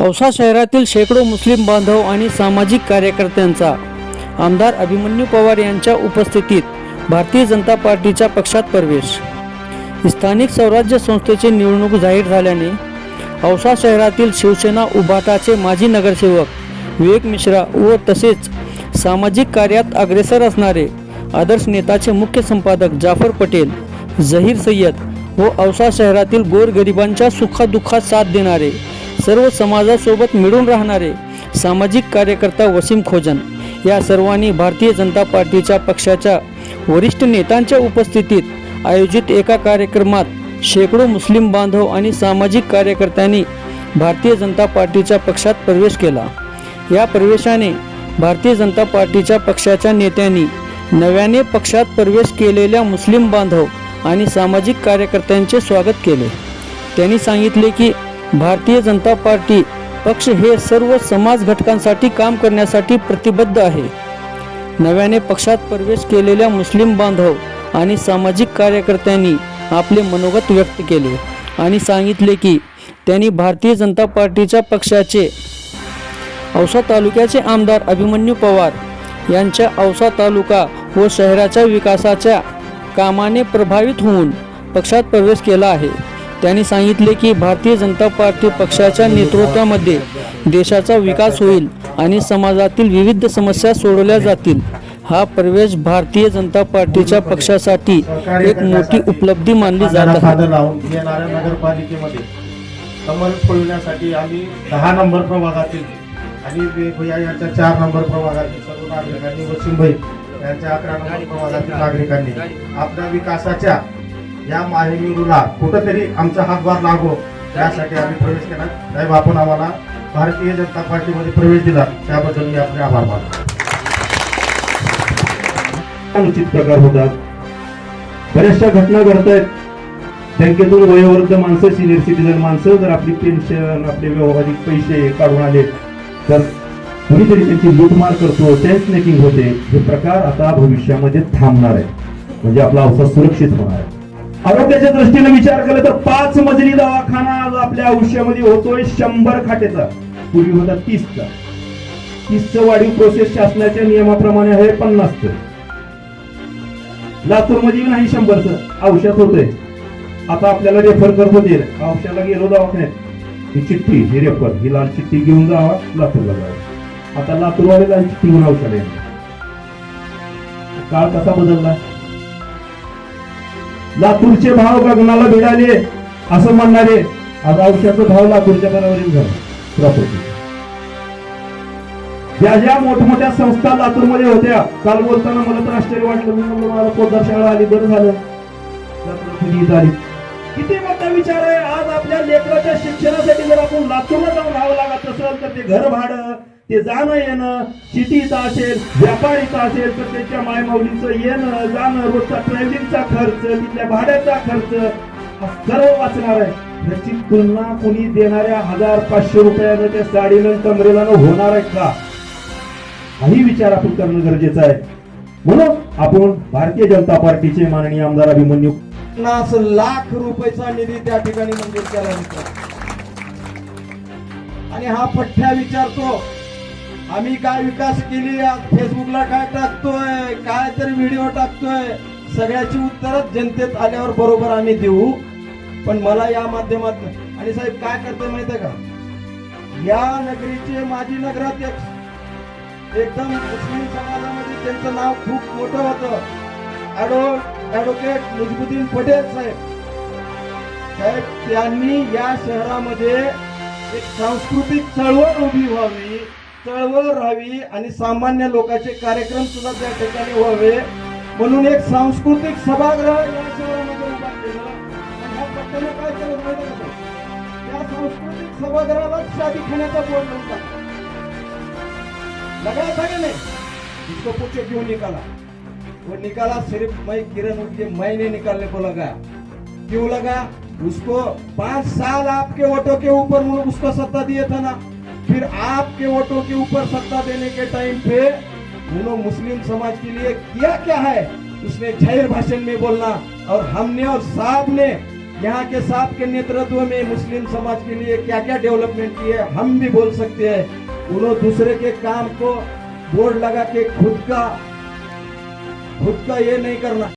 औसा शहरातील शेकडो मुस्लिम बांधव आणि सामाजिक कार्यकर्त्यांचा. आमदार अभिमन्यू पवार यांच्या उपस्थितीत भारतीय जनता पार्टीच्या पक्षात प्रवेश. स्थानिक स्वराज्य संस्थेची निवडणूक जाहीर झाल्याने औसा शहरातील शिवसेना उभाटाचे माजी नगरसेवक विवेक मिश्रा व तसेच सामाजिक कार्यात अग्रेसर असणारे आदर्श नेताचे मुख्य संपादक जाफर पटेल झहीर सय्यद व औसा शहरातील गोरगरिबांच्या सुखादुःखात साथ देणारे सर्व समाजासोबत मिळून राहणारे सामाजिक कार्यकर्ता वसीम खोजन या सर्वांनी भारतीय जनता पार्टीच्या पक्षाच्या वरिष्ठ नेत्यांच्या उपस्थितीत आयोजित एका कार्यक्रमात शेकडो मुस्लिम बांधव आणि सामाजिक कार्यकर्त्यांनी भारतीय जनता पार्टीच्या पक्षात प्रवेश केला. या प्रवेशाने भारतीय जनता पार्टीच्या पक्षाच्या नेत्यांनी नव्याने पक्षात प्रवेश केलेल्या मुस्लिम बांधव आणि सामाजिक कार्यकर्त्यांचे स्वागत केले. त्यांनी सांगितले की भारतीय जनता पार्टी पक्ष हे सर्व समाज घटकांसाठी काम करण्यासाठी प्रतिबद्ध आहे. नव्याने पक्षात प्रवेश केलेल्या मुस्लिम बांधव आणि सामाजिक कार्यकर्त्यांनी आपले मनोगत व्यक्त केले आणि सांगितले की त्यांनी भारतीय जनता पार्टीच्या पक्षाचे औसा तालुक्याचे आमदार अभिमन्यू पवार यांच्या औसा तालुका व शहराच्या विकासाच्या कामाने प्रभावित होऊन पक्षात प्रवेश केला आहे. त्यांनी सांगितले की भारतीय जनता पार्टी पक्षाच्या नेतृत्वामध्ये देशाचा विकास होईल आणि समाजातील विविध समस्या सोडवल्या जातील. हा प्रवेश भारतीय जनता पार्टीच्या पक्षासाठी एक मोठी उपलब्धी मानली जात आहे. नगरपालिकेमध्ये कमल फुलण्यासाठी आम्ही दहा नंबर प्रभागातील आणि भैया यांच्या चार नंबर प्रभागातील सर्व नागरिकांनी वसीम भाई यांच्या अकरा नंबर प्रभागातील नागरिकांनी आपल्या विकासाच्या या माहिमीला कुठंतरी आमचा हातभार लागो. त्यासाठी आम्ही प्रवेश केला. साहेब आपण आम्हाला भारतीय जनता पार्टीमध्ये प्रवेश दिला. त्याबद्दल मी आपले आभार मानतो. अनुचित प्रकार होतात. बऱ्याचशा घटना घडत आहेत बँकेतून वयोवृद्ध माणसं सिनियर सिटीजन माणसं जर आपली पेन्शन आपले व्यवहारिक पैसे काढून आले तर कुणीतरी त्यांची लूटमार करतो चेन स्नॅकिंग होते. हे प्रकार आता भविष्यामध्ये थांबणार आहे म्हणजे आपला अवसाद सुरक्षित होणार आहे. आरोग्याच्या दृष्टीने विचार केला तर पाच मजली दवाखाना आज आपल्या आयुष्यामध्ये होतोय शंभर खाटेचा. पूर्वी होता तीसचा. तीसचं वाढीव प्रोसेस शासनाच्या नियमाप्रमाणे आहे पन्नास लातूरमध्ये नाही शंभरच. औषध होतंय. आता आपल्याला रेफर करत होते. औषधाला गेलो दवाखान्यात. ही चिठ्ठी ही रेफर ही लाल चिठ्ठी घेऊन जावा लातूरला जावा. आता लातूरवाले लाल चिठ्ठी घेऊन औषध आहे. काळ कसा बदलला? लातूरचे भाव गगनाला भिडाले असं म्हणणारे आज औषधाचा भाव लातूरच्या बरोबरीने झाला. प्रॉपर्टी. ज्या ज्या मोठमोठ्या संस्था लातूरमध्ये होत्या काल बोलताना मला तर आश्चर्य वाटलं. मी म्हणलं मला पोदार शाळा आली बरं झालं. आली किती मोठा विचार आहे. आज आपल्या लेकराच्या शिक्षणासाठी जर आपण लातूरला जाऊन राहावं लागत असेल तर ते घर भाडं ते जाणं येणं शेती असेल व्यापार असेल तर त्याच्या मायमाऊलीचं येणं जाणं रोजचा ट्रॅव्हलिंगचा खर्च तिथल्या भाड्याचा खर्च सर्व वाचणार आहे. ह्याची तुलना कुणी देणाऱ्या हजार पाचशे रुपयानं त्या साडीनं कमरेलानं होणार आहे का? काही विचार आपण करणं गरजेचं आहे. म्हणून आपण भारतीय जनता पार्टीचे माननीय आमदार अभिमन्यू पन्नास लाख रुपयाचा निधी त्या ठिकाणी मंजूर केला आणि हा पठ्ठ्या विचारतो आम्ही काय विकास केली आज फेसबुकला काय टाकतोय? काय तरी व्हिडिओ टाकतोय? सगळ्याची उत्तरच जनतेत आल्यावर बरोबर आम्ही देऊ. पण मला या माध्यमातून आणि साहेब काय करतोय माहितीये का? या नगरीचे माजी नगराध्यक्ष एकदम मुस्लिम समाजामध्ये त्यांचं नाव खूप मोठं होतं. ॲडो ॲडव्होकेट मुजबुद्दीन पटेल साहेब. साहेब त्यांनी या शहरामध्ये एक सांस्कृतिक चळवळ उभी व्हावी. चळवळ राहावी आणि सामान्य लोकांचे कार्यक्रम सुद्धा त्या ठिकाणी व्हावे. म्हणून एक सांस्कृतिक सभागृह या शहरामध्ये उभा केलं. ह्या काय केलं माहिती का? त्या सांस्कृतिक सभागृहाला शादी खाण्याचा बोर्ड नव्हता लगाया था नाही नहीं इसको क्यों निकाला वो निकाला सिर्फ मैं किरण उनके मैंने निकालने को लगा. क्यों लगा? उसको पांच साल आपके वोटों के ऊपर उसको सत्ता दिए था ना. फिर आपके वोटों के ऊपर सत्ता देने के टाइम पे उन्होंने मुस्लिम समाज के लिए किया क्या है, उसने ज़ाहिर भाषण में बोलना। और हमने और साहब ने, यहाँ के साहब के नेतृत्व में मुस्लिम समाज के लिए क्या क्या डेवलपमेंट की है, हम भी बोल सकते हैं। उन्होंने दूसरे के काम को बोर्ड लगा के खुद का खुद का ये नहीं करना।